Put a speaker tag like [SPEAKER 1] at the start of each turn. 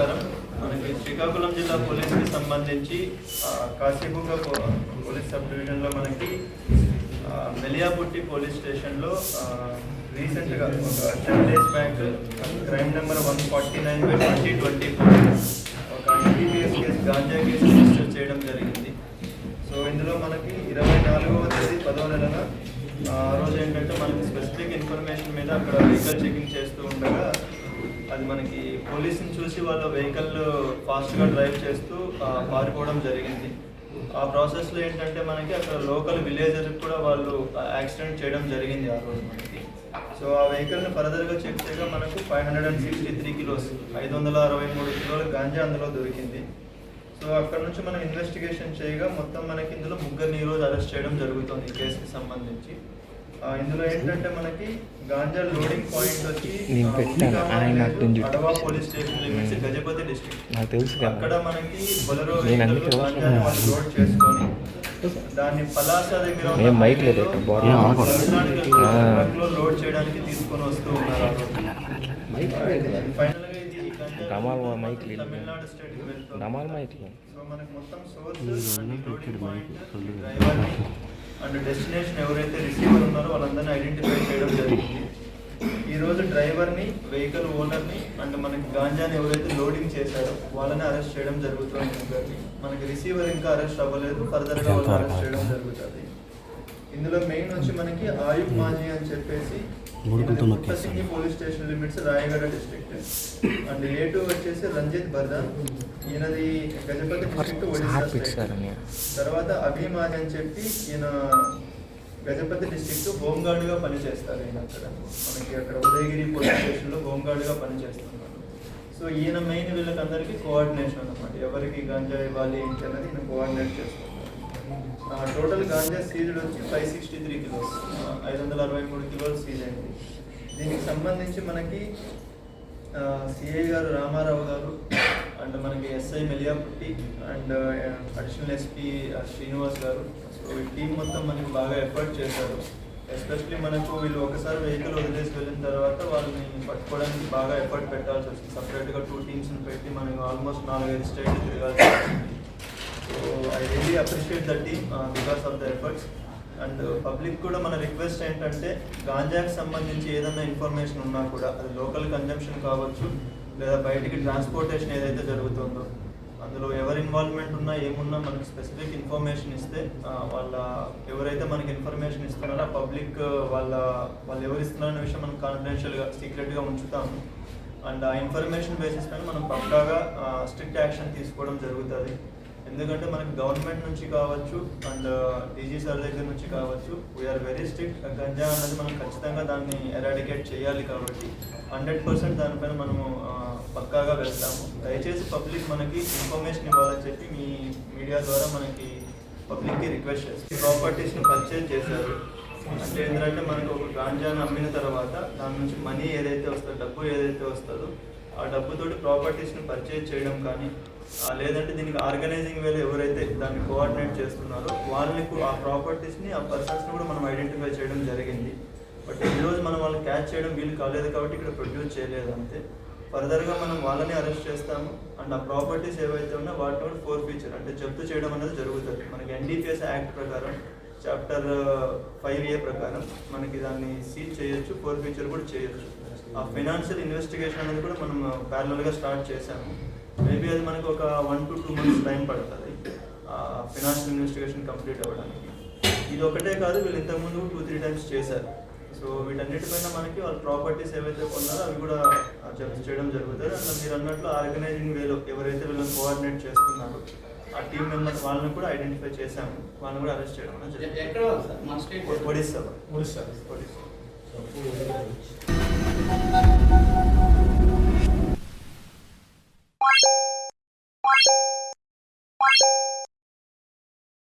[SPEAKER 1] నమస్కారం. మనకి శ్రీకాకుళం జిల్లా పోలీస్కి సంబంధించి కాశీబుగ్గ పోలీస్ సబ్ డివిజన్లో మనకి మెలియాపుట్టి పోలీస్ స్టేషన్లో రీసెంట్గా ఒక ten days back crime number one forty nine by twenty twenty four ఒక MBBS case ganja case register చేయడం జరిగింది. సో ఇందులో మనకి ఇరవై నాలుగవ తేదీ పదవ నెలన ఆ రోజు ఏంటంటే మనకి స్పెసిఫిక్ ఇన్ఫర్మేషన్ మీద అక్కడ వెహికల్ చెకింగ్ చేస్తూ ఉండగా అది మనకి పోలీసుని చూసి వాళ్ళ వెహికల్ ఫాస్ట్గా డ్రైవ్ చేస్తూ పారిపోవడం జరిగింది. ఆ ప్రాసెస్లో ఏంటంటే మనకి అక్కడ లోకల్ విలేజర్కి కూడా వాళ్ళు యాక్సిడెంట్ చేయడం జరిగింది ఆ రోజు మనకి. సో ఆ వెహికల్ని ఫర్దర్గా చెక్ చేయగా మనకు five hundred and sixty three kilos ఐదు వందల అరవై మూడు కిలోల గాంజా అందులో దొరికింది. సో అక్కడ నుంచి మనం ఇన్వెస్టిగేషన్ చేయగా మొత్తం మనకి ఇందులో ముగ్గురిని ఈరోజు రోజు అరెస్ట్ చేయడం జరుగుతుంది ఈ కేసుకి సంబంధించి. ఇందులో ఏంటంటే మనకి గాంజా లోడింగ్ పాయింట్ వచ్చి
[SPEAKER 2] నేను పెట్టాను. ఆయన నుంచి
[SPEAKER 1] Adava police station limits Gajapati district
[SPEAKER 2] నాకు తెలుసు
[SPEAKER 1] అక్కడ
[SPEAKER 2] కదా
[SPEAKER 1] మనకి బొలరో
[SPEAKER 2] నేను
[SPEAKER 1] వాళ్ళు లోడ్ చేసుకొని దాన్ని పలాస దగ్గర ఉన్న
[SPEAKER 2] ఏం మైక్ లేదు.
[SPEAKER 1] ట్రక్లో లోడ్ చేయడానికి తీసుకొని వస్తూ ఉన్నారు ఆ రోజు. ఫైనల్గా ఇది
[SPEAKER 2] మైక్. రమాల్ మైక్.
[SPEAKER 1] సో మనకి మొత్తం సోర్స్ డ్రైవర్ అండ్ డెస్టినేషన్ ఎవరైతే రిసీవర్ ఉన్నారో వాళ్ళందరినీ ఐడెంటిఫై చేయడం జరిగింది ఈరోజు డ్రైవర్ని వెహికల్ ఓనర్ని అండ్ మనకి గాంజాని ఎవరైతే లోడింగ్ చేశారో వాళ్ళని అరెస్ట్ చేయడం జరుగుతుంది ముగ్గురిని. మనకి రిసీవర్ ఇంకా అరెస్ట్ అవ్వలేదు ఫర్దర్గా వాళ్ళని అరెస్ట్ చేయడం జరుగుతుంది ఇందులో మెయిన్ వచ్చి మనకి ఆయుబ్ మాజీ అని చెప్పేసి
[SPEAKER 3] నొక్కేస్తాను.
[SPEAKER 1] Puttasingi police station limits Rayagada district. And A two వచ్చేసి రంజిత్ బర్దాన్ ఈయనది గజపతి డిస్ట్రిక్ట్ ఒడిశా తర్వాత అభిమాన్ అని చెప్పి ఈయన గజపతి డిస్ట్రిక్ట్ హోంగార్డ్గా పనిచేస్తారు ఈయన అక్కడ. మనకి అక్కడ ఉదయగిరి పోలీస్ స్టేషన్లో హోంగార్డ్గా పనిచేస్తున్నారు. సో ఈయన మెయిన్ వీళ్ళకందరికీ కోఆర్డినేషన్ అన్నమాట. ఎవరికి గాంజా ఇవ్వాలి ఏంటి అన్నది ఈయన కోఆర్డినేట్ చేస్తున్నారు టోటల్ గాంజా సీజ్డ్ వచ్చి ఫైవ్ సిక్స్టీ త్రీ కిలోస్. ఐదు వందల అరవై మూడు కిలోలు సీజ్ అయింది. దీనికి సంబంధించి మనకి సిఐ గారు రామారావు గారు అండ్ మనకి SI Meliaputti and additional SP Srinivas గారు. సో ఈ టీం మొత్తం మనకి బాగా ఎఫర్ట్ చేశారు. ఎస్పెషలీ మనకు వీళ్ళు ఒకసారి వెహికల్ వదిలేసి వెళ్ళిన తర్వాత వాళ్ళని పట్టుకోవడానికి బాగా ఎఫర్ట్ పెట్టాల్సి వచ్చింది. సపరేట్గా టూ టీమ్స్ని పెట్టి మనకు ఆల్మోస్ట్ నాలుగైదు స్టేట్లు తిరగాల్సి వచ్చింది. So I really appreciate the team because of the efforts and public కూడా మన రిక్వెస్ట్ ఏంటంటే గాంజాకి సంబంధించి ఏదైనా ఇన్ఫర్మేషన్ ఉన్నా కూడా అది లోకల్ కన్జంప్షన్ కావచ్చు లేదా బయటికి ట్రాన్స్పోర్టేషన్ ఏదైతే జరుగుతుందో అందులో ఎవరి ఇన్వాల్వ్మెంట్ ఉన్నా ఏమున్నా మనకి స్పెసిఫిక్ ఇన్ఫర్మేషన్ ఇస్తే వాళ్ళ ఎవరైతే మనకి ఇన్ఫర్మేషన్ ఇస్తున్నారో ఆ పబ్లిక్ వాళ్ళ వాళ్ళు ఎవరు ఇస్తున్నారనే విషయం మనం కాన్ఫిడెన్షియల్గా సీక్రెట్గా ఉంచుతాము. అండ్ ఆ ఇన్ఫర్మేషన్ బేసిస్ పైన మనం పక్కాగా స్ట్రిక్ట్ యాక్షన్ తీసుకోవడం జరుగుతుంది. ఎందుకంటే మనకి గవర్నమెంట్ నుంచి కావచ్చు అండ్ డీజీ సార్ దగ్గర నుంచి కావచ్చు వీఆర్ వెరీ స్ట్రిక్ట్ గంజా అన్నది మనం ఖచ్చితంగా దాన్ని ఎరాడికేట్ చేయాలి కాబట్టి హండ్రెడ్ పర్సెంట్ దానిపైన మనము పక్కాగా వెళ్తాము. దయచేసి పబ్లిక్ మనకి ఇన్ఫర్మేషన్ ఇవ్వాలని చెప్పి మీ మీడియా ద్వారా మనకి పబ్లిక్కి రిక్వెస్ట్ చేస్తాం. ప్రాపర్టీస్ని పర్చేజ్ చేశారు. అంటే ఏంటంటే మనకు ఒక గాంజాను అమ్మిన తర్వాత దాని నుంచి మనీ ఏదైతే వస్తుందో డబ్బు ఏదైతే వస్తుందో ఆ డబ్బుతోటి ప్రాపర్టీస్ని పర్చేజ్ చేయడం కానీ లేదంటే దీనికి ఆర్గనైజింగ్ వేలో ఎవరైతే దాన్ని కోఆర్డినేట్ చేస్తున్నారో వాళ్ళని ఆ ప్రాపర్టీస్ని ఆ పర్సన్స్ని కూడా మనం ఐడెంటిఫై చేయడం జరిగింది. బట్ ఈరోజు రోజు మనం వాళ్ళని క్యాచ్ చేయడం వీలు కాలేదు కాబట్టి ఇక్కడ ప్రొడ్యూస్ చేయలేదు అంతే. ఫర్దర్గా మనం వాళ్ళని అరెస్ట్ చేస్తాము. అండ్ ఆ ప్రాపర్టీస్ ఏవైతే ఉన్నా వాటిని కూడా ఫోర్ ఫీచర్ అంటే జప్తు చేయడం అనేది జరుగుతుంది. మనకి ఎన్డీపీఎస్ యాక్ట్ ప్రకారం చాప్టర్ ఫైవ్ ఏ ప్రకారం మనకి దాన్ని సీజ్ చేయొచ్చు ఫోర్ ఫీచర్ కూడా చేయొచ్చు. ఆ ఫైనాన్షియల్ ఇన్వెస్టిగేషన్ అనేది కూడా మనం uh, ప్యారలల్గా స్టార్ట్ చేశాము. మేబీ అది మనకు ఒక one to two months time పడుతుంది. ఫైనాన్షియల్ ఇన్వెస్టిగేషన్ కంప్లీట్ అవ్వడానికి. ఇది ఒకటే కాదు వీళ్ళు ఇంతకుముందు టూ త్రీ టైమ్స్ చేశారు. సో వీటన్నిటిపైన మనకి వాళ్ళ ప్రాపర్టీస్ ఏవైతే కొన్నారో అవి కూడా జప్తు చేయడం జరుగుతుంది. అండ్ మీరు అన్నట్లు ఆర్గనైజింగ్ వేలో ఎవరైతే వీళ్ళని కోఆర్డినేట్ చేస్తున్నారో ఆ టీం మెంబర్స్ వాళ్ళని కూడా ఐడెంటిఫై చేశాము. వాళ్ళని కూడా అరెస్ట్ చేయడం జరిగింది. ఒడిస్సా
[SPEAKER 4] ఒడిస్సా
[SPEAKER 1] ఒడిస్సా